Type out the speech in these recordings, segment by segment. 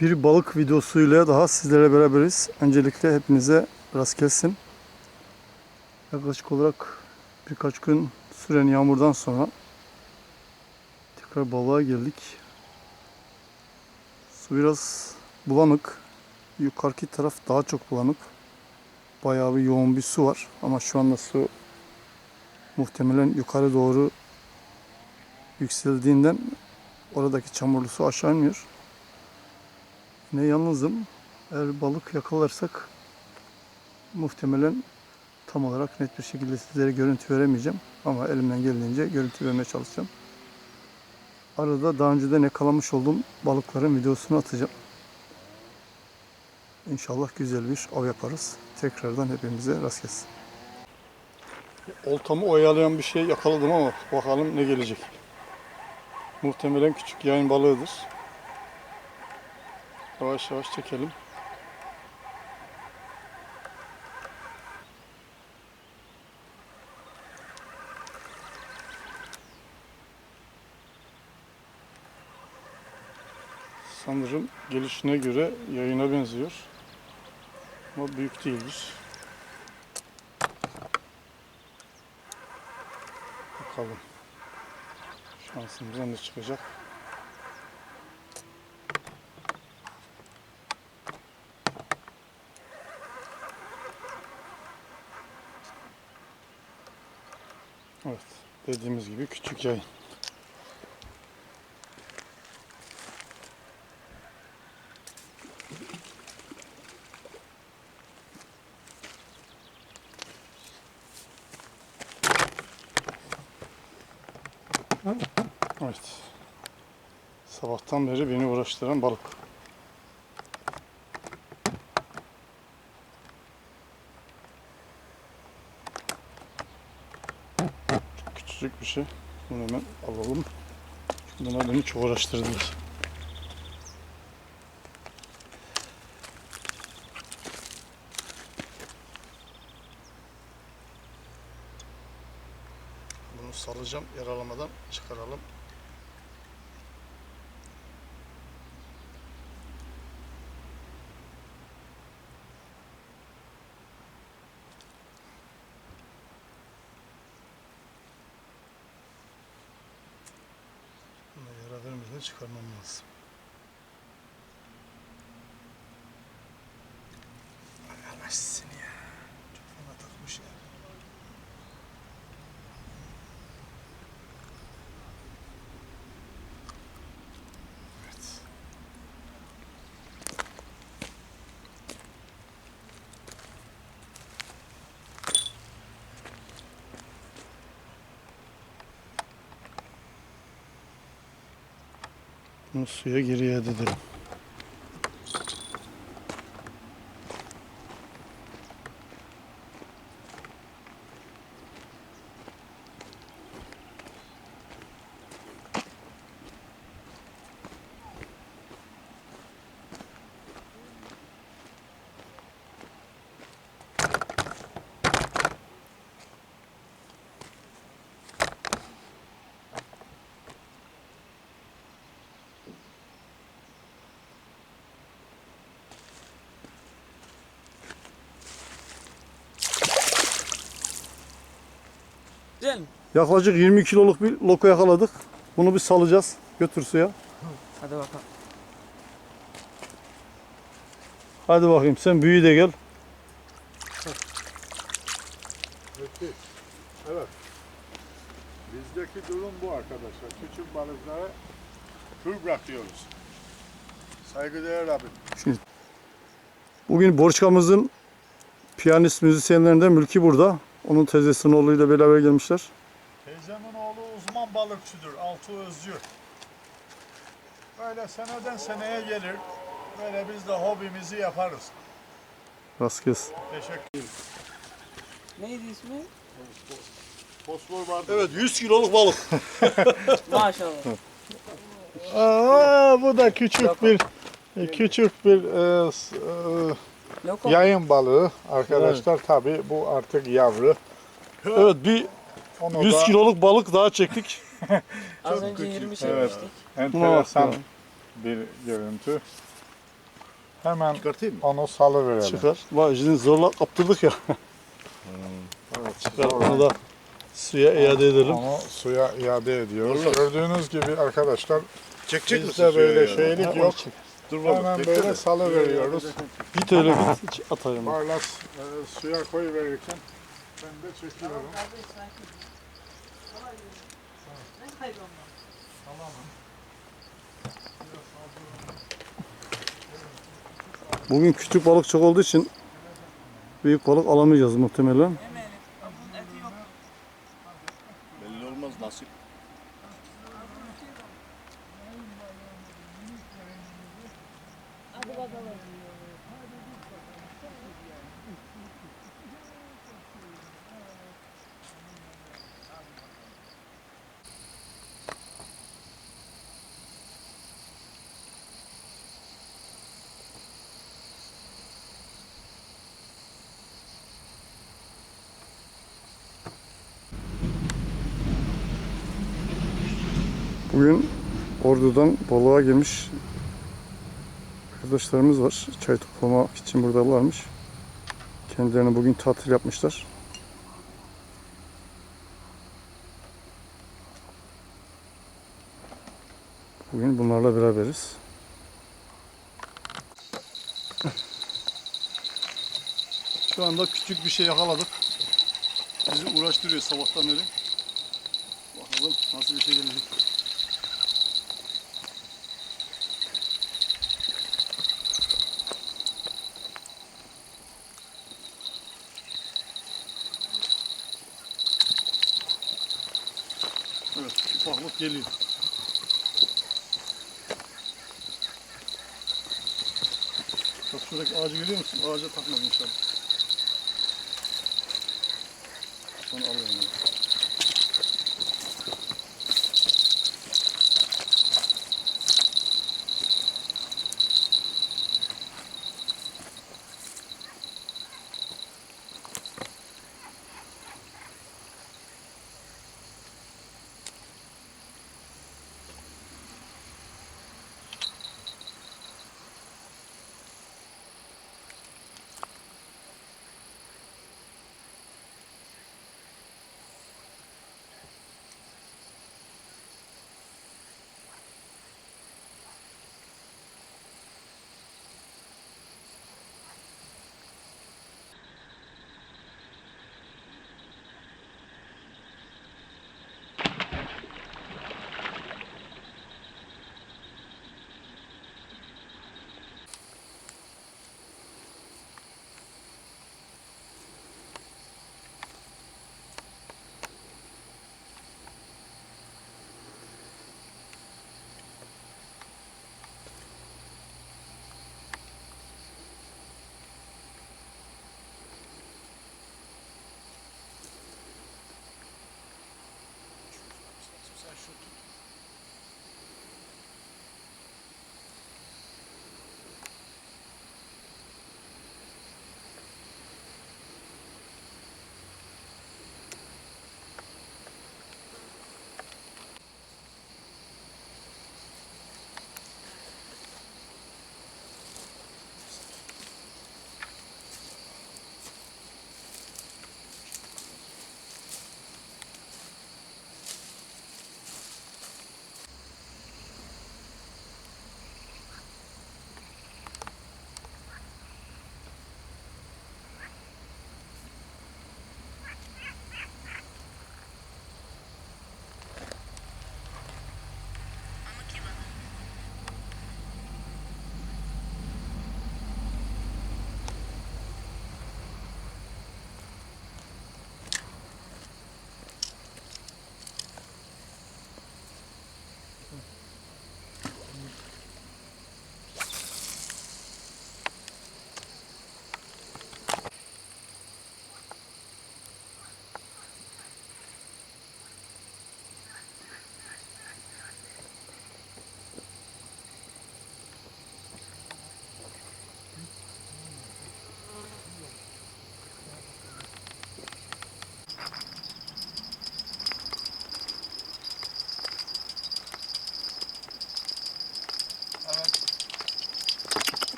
Bir balık videosuyla daha sizlere beraberiz. Öncelikle hepinize rast gelsin. Yaklaşık olarak birkaç gün süren yağmurdan sonra tekrar balığa geldik. Su biraz bulanık. Yukarıki taraf daha çok bulanık. Bayağı bir yoğun bir su var. Ama şu anda su muhtemelen yukarı doğru yükseldiğinden oradaki çamurlu su aşağı inmiyor. Yine yalnızım. Eğer balık yakalarsak muhtemelen tam olarak net bir şekilde sizlere görüntü veremeyeceğim. Ama elimden geldiğince görüntü vermeye çalışacağım. Arada daha önceden yakalamış olduğum balıkların videosunu atacağım. İnşallah güzel bir av yaparız. Tekrardan hepimize rast gelsin. Oltamı oyalayan bir şey yakaladım ama bakalım ne gelecek. Muhtemelen küçük yayın balığıdır. Yavaş yavaş çekelim. Sanırım gelişine göre yayına benziyor. Ama büyük değildir. Bakalım. Şansımıza ne çıkacak? Evet. Dediğimiz gibi küçük yayın. Evet. Sabahtan beri beni uğraştıran balık. Çok bir şey. Bunu hemen alalım. Bunlar beni çok uğraştırdılar. Bunu salacağım yaralamadan çıkaralım. Buna yara vermeden çıkarmam lazım. Ay Allah seni ya. Çok fena takmış ya. Evet. Bunu suya geri iade Güzel mi? Yaklaşık 20 kiloluk bir loko yakaladık. Bunu bir salacağız. Götür suya. Hadi bakalım. Hadi bakayım sen büyü de gel. Müthiş. Evet. Bizdeki durum bu arkadaşlar. Küçük balıklara tür bırakıyoruz. Saygıdeğer abim. Bugün Borçkamızın piyanist müzisyenlerinden Mülki burada. Onun teyzesinin oğluyla beraber gelmişler. Teyzemin oğlu uzman balıkçıdır. Altı Özcü. Böyle seneden seneye gelir. Böyle biz de hobimizi yaparız. Rast gelsin. Teşekkür ederim. Neydi ismi? Fosfor vardı. Evet 100 kiloluk balık. Maşallah. Aa, bu da küçük bir küçük bir e, e, Lokum. yayın balığı arkadaşlar. Tabii bu artık yavru. Evet bir Onu 100 da kiloluk balık daha çektik. Az önce 20 Evet. çekmiştik. enteresan bakalım. bir görüntü. Hemen Çıkartayım mı? onu salıverelim. Çıkar. Vay şimdi zorla kaptırdık ya. Evet, Çıkar onu da suya iade edelim. Onu suya iade ediyoruz. Gördüğünüz gibi arkadaşlar Çekecek bizde böyle ya? şeylik Ha, yok. çek. Dur bakalım. Hemen bekle böyle de. salıveriyoruz. Git öyle git. Hiç atayım. Barlas e, suya koy verirken ben de çekiyorum. Bugün küçük balık çok olduğu için büyük balık alamayacağız muhtemelen. Bugün Ordu'dan balığa gelmiş arkadaşlarımız var. Çay toplamak için buradalarmış. Kendilerine bugün tatil yapmışlar. Bugün bunlarla beraberiz. Şu anda küçük bir şey yakaladık. Bizi uğraştırıyor sabahtan beri. Bakalım nasıl bir şey gelecek. Evet, geliyor. Bak şuradaki ağacı görüyor musun? Ağaca takmadım inşallah. Sonra alıyorum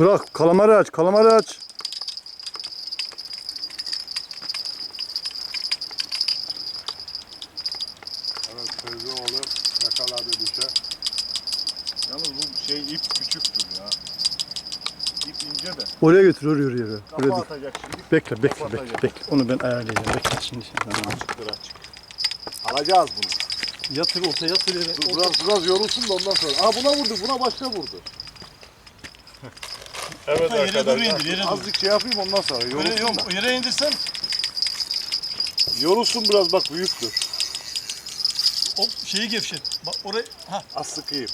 Bırak kalamarı aç kalamarı aç. Evet Feyzoğlu yakaladı düşe. Yalnız bu şey ip küçüktür ya. İp ince de. Oraya götür oraya oraya. oraya. Kafa Oraya dur. atacak şimdi. Bekle bekle Kapatacak. bekle bekle. Onu ben ayarlayacağım. Bekle şimdi. Açıktır açık. Alacağız bunu. Yatır ortaya yatır yere. Dur, biraz, biraz yorulsun da ondan sonra. Aa buna vurdu, buna başka vurdu. Evet Yere doğru indir, yere doğru. Azıcık şey yapayım ondan sonra. Öyle Yorulsun yok, da. yere indirsen Yorulsun biraz bak büyüktür. o şeyi gevşet. Bak oraya, ha Az sıkayım.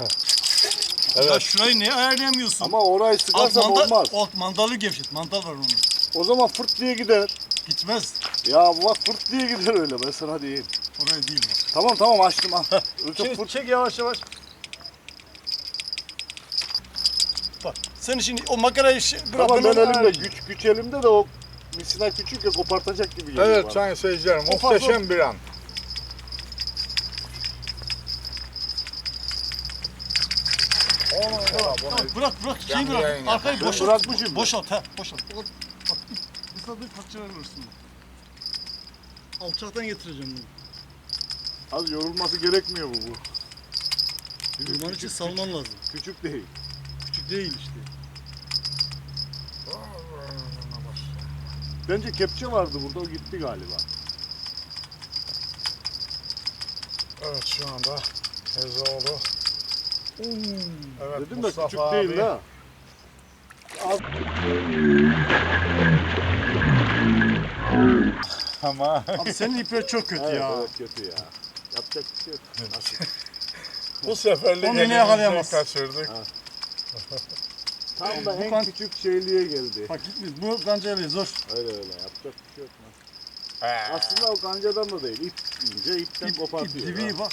ya şurayı niye ayarlayamıyorsun? Ama orayı alt sıkarsan mandal, olmaz. alt mandalı gevşet, mandal var onun. O zaman fırt diye gider. Gitmez. Ya bak fırt diye gider öyle ben sana diyeyim. Oraya değil bak. Tamam tamam açtım ha. Öyle Çek, fırt. çek yavaş yavaş. Bak sen şimdi o makarayı şey, bırak. Tamam ben onu elimde güç güç elimde de o misina küçük ya kopartacak gibi geliyor Evet bana. sayın seyirciler Ufak muhteşem bir an. Tamam, bırak bırak şeyi Canlı bırak. yayın Arkayı Ben boşalt. bırakmışım. Boşalt ha boşalt. Bak bak ısladığı parçalar arasında. Alçaktan getireceğim bunu. Az yorulması gerekmiyor bu bu. Çünkü Durman için küçük, salman lazım. küçük değil. Değil işte. Bence kepçe vardı burada o gitti galiba. Evet şu anda Feyzoğlu. Evet Dedim de Mustafa küçük abi. değil de. ha. Ama Abi senin ipler çok kötü Evet, ya. evet kötü ya. Yapacak bir şey yok. Bu seferlik Onu yine elimizi yakalayamaz. kaçırdık. Tam da Bu en kan- küçük şeyliğe geldi. Bak gitmiyor. Bu kancayla zor. Öyle öyle yapacak bir şey yok. He. Aslında o kancadan da değil. İp ince ipten İp, ip, kopartıyor. dibi ha. bak.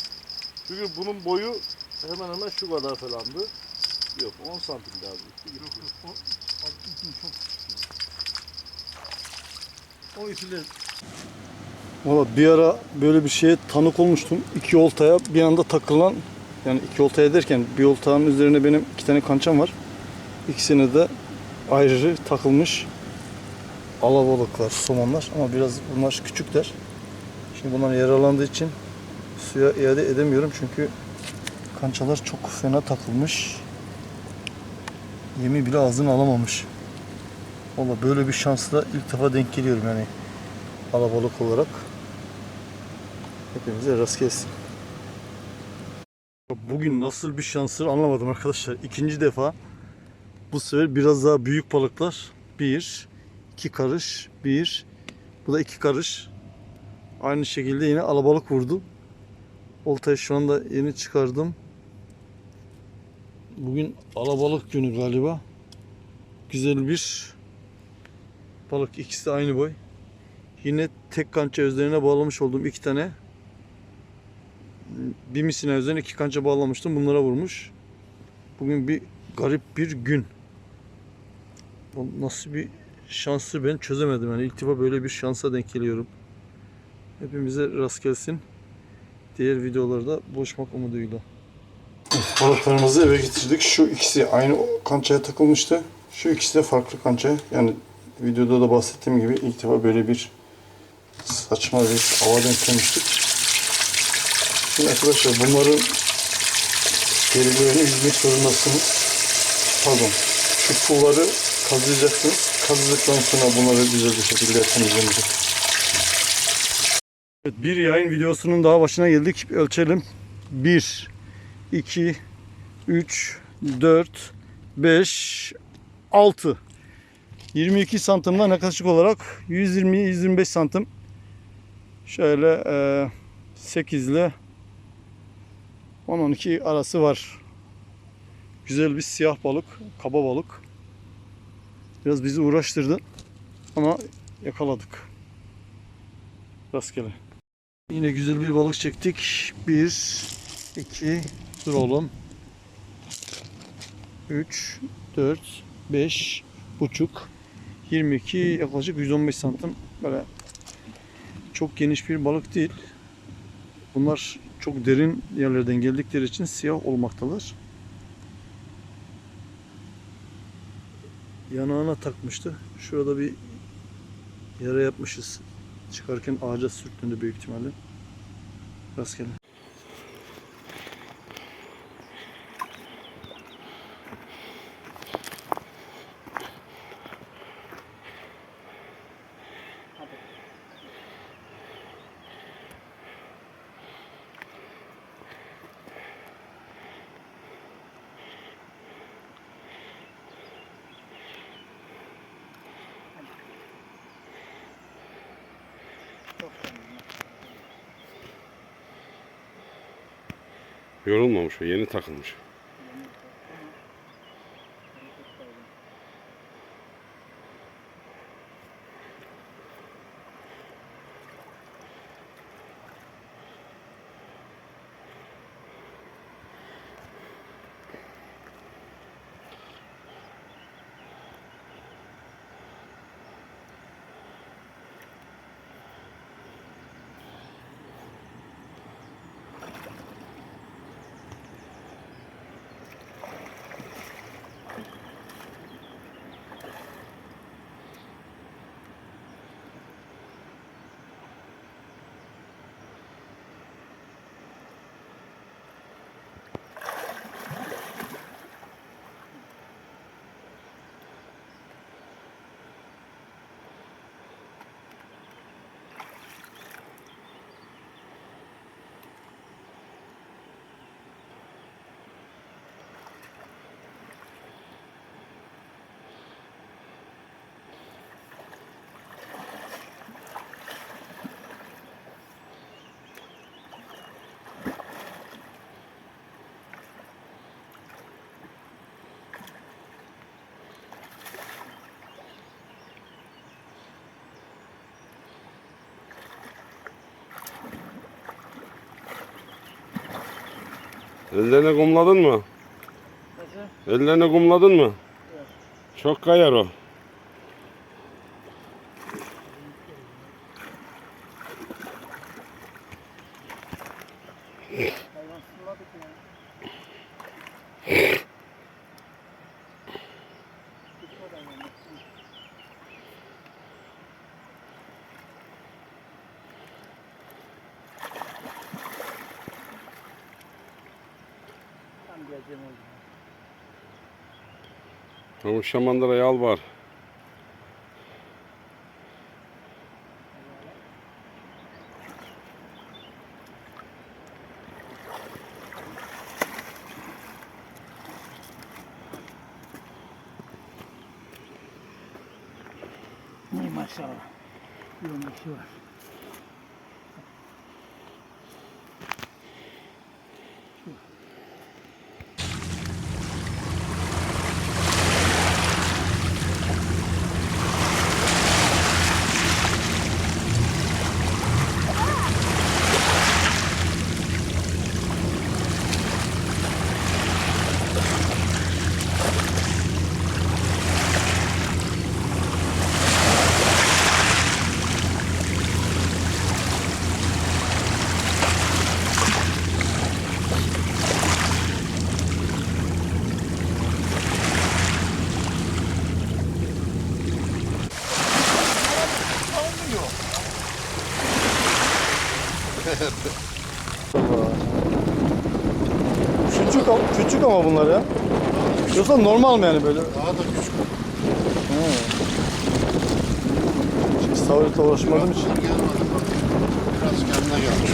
Çünkü bunun boyu hemen hemen şu kadar falandı. Yok 10 santim daha büyük. Yok yok. O, bak ipin çok küçük. ya. O ipiler Valla bir ara böyle bir şeye tanık olmuştum. İki oltaya bir anda takılan yani iki oltaya derken bir oltanın üzerine benim iki tane kançam var. İkisine de ayrı takılmış alabalıklar, somonlar ama biraz bunlar küçükler. Şimdi bunlar yaralandığı için suya iade edemiyorum çünkü kançalar çok fena takılmış. Yemi bile ağzına alamamış. Valla böyle bir şansla ilk defa denk geliyorum yani alabalık olarak. Hepimize rast gelsin. Bugün nasıl bir şanstır anlamadım arkadaşlar. İkinci defa bu sefer biraz daha büyük balıklar. Bir, iki karış, bir, bu da iki karış. Aynı şekilde yine alabalık vurdu. Oltayı şu anda yeni çıkardım. Bugün alabalık günü galiba. Güzel bir balık. ikisi aynı boy. Yine tek kança üzerine bağlamış olduğum iki tane bir misine üzerine iki kança bağlamıştım. Bunlara vurmuş. Bugün bir garip bir gün. Bu Nasıl bir şansı ben çözemedim. Yani ilk defa böyle bir şansa denk geliyorum. Hepimize rast gelsin. Diğer videolarda buluşmak umuduyla. Balıklarımızı eve getirdik. Şu ikisi aynı kançaya takılmıştı. Şu ikisi de farklı kançaya. Yani videoda da bahsettiğim gibi ilk defa böyle bir saçma bir hava denk gelmiştik. Şimdi arkadaşlar bunların derilerini yüzmek zorundasınız. Pardon. Şu pulları kazıyacaksınız. Kazıdıktan sonra bunları güzel bir şekilde temizlenecek. Evet, bir yayın videosunun daha başına geldik. Ölçelim. 1, 2, 3, 4, 5, 6. 22 santimden yaklaşık olarak 120-125 santim. Şöyle e, 8 ile 10-12 arası var. Güzel bir siyah balık, kaba balık. Biraz bizi uğraştırdı ama yakaladık. Rastgele. Yine güzel bir balık çektik. 1, 2, dur oğlum. 3, 4, 5 buçuk. 22 yaklaşık 115 santim. Böyle çok geniş bir balık değil. Bunlar çok derin yerlerden geldikleri için siyah olmaktalar. Yanağına takmıştı. Şurada bir yara yapmışız. Çıkarken ağaca sürtündü büyük ihtimalle. Rastgele. Yorulmamış yeni takılmış. Ellerine kumladın mı? Ellerine kumladın mı? Çok kayar o. Ama şamandıraya al var. İyi maşallah. Yürümüşü var. Küçük, ama- küçük ama bunlar ya. Yoksa normal mi yani böyle? Daha da küçük. Hiç savurla uğraşmadığım için. Gelmedi bak. Biraz kendine gelmiş.